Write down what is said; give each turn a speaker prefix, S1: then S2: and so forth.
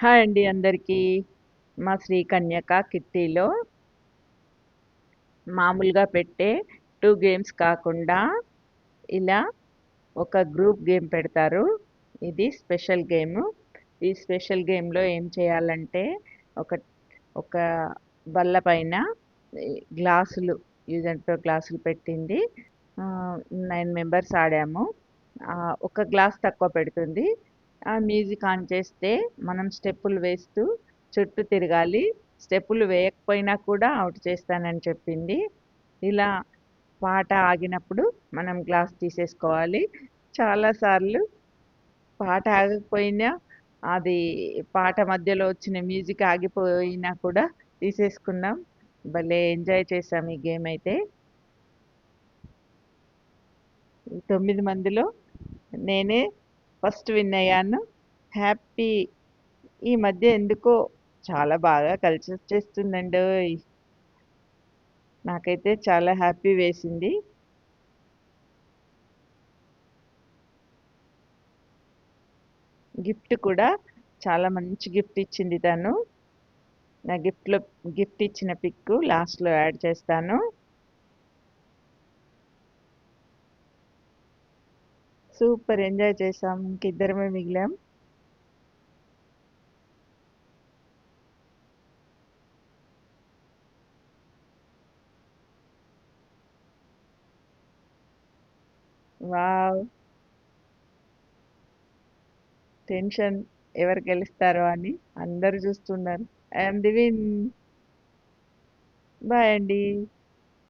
S1: Hi అండి అందరికీ. మా శ్రీ కన్యక కిట్టీలో మామూలుగా పెట్టే టూ గేమ్స్ కాకుండా ఇలా ఒక గ్రూప్ గేమ్ పెడతారు. ఇది స్పెషల్ గేమ్. ఈ స్పెషల్ గేమ్లో ఏం చేయాలంటే ఒక ఒక బల్ల పైన గ్లాసులు యూజ్ అండ్ త్రో గ్లాసులు పెట్టింది. నైన్ మెంబర్స్ ఆడాము. ఒక గ్లాస్ తక్కువ పెడుతుంది. ఆ మ్యూజిక్ ఆన్ చేస్తే మనం స్టెప్పులు వేస్తూ చుట్టూ తిరగాలి. స్టెప్పులు వేయకపోయినా కూడా అవుట్ చేస్తానని చెప్పింది. ఇలా పాట ఆగినప్పుడు మనం గ్లాస్ తీసేసుకోవాలి. చాలాసార్లు పాట ఆగకపోయినా అది పాట మధ్యలో వచ్చిన మ్యూజిక్ ఆగిపోయినా కూడా తీసేసుకున్నాం భలే ఎంజాయ్ చేసాం ఈ గేమ్ అయితే. తొమ్మిది మందిలో నేనే ఫస్ట్ విన్ అయ్యాను. హ్యాపీ ఈ మధ్య ఎందుకో చాలా బాగా కలిసి వచ్చేస్తుందండి నాకైతే చాలా హ్యాపీ వేసింది. గిఫ్ట్ కూడా చాలా మంచి గిఫ్ట్ ఇచ్చింది తను. నా గిఫ్ట్లో గిఫ్ట్ ఇచ్చిన పిక్ లాస్ట్లో యాడ్ చేస్తాను. సూపర్ ఎంజాయ్ చేసాం ఇంకిద్దరమే మిగిలాం. వావ్. టెన్షన్ ఎవరు గెలుస్తారో అని అందరు చూస్తున్నారు. ఐఎమ్ ది విన్ బాయ్ అండి.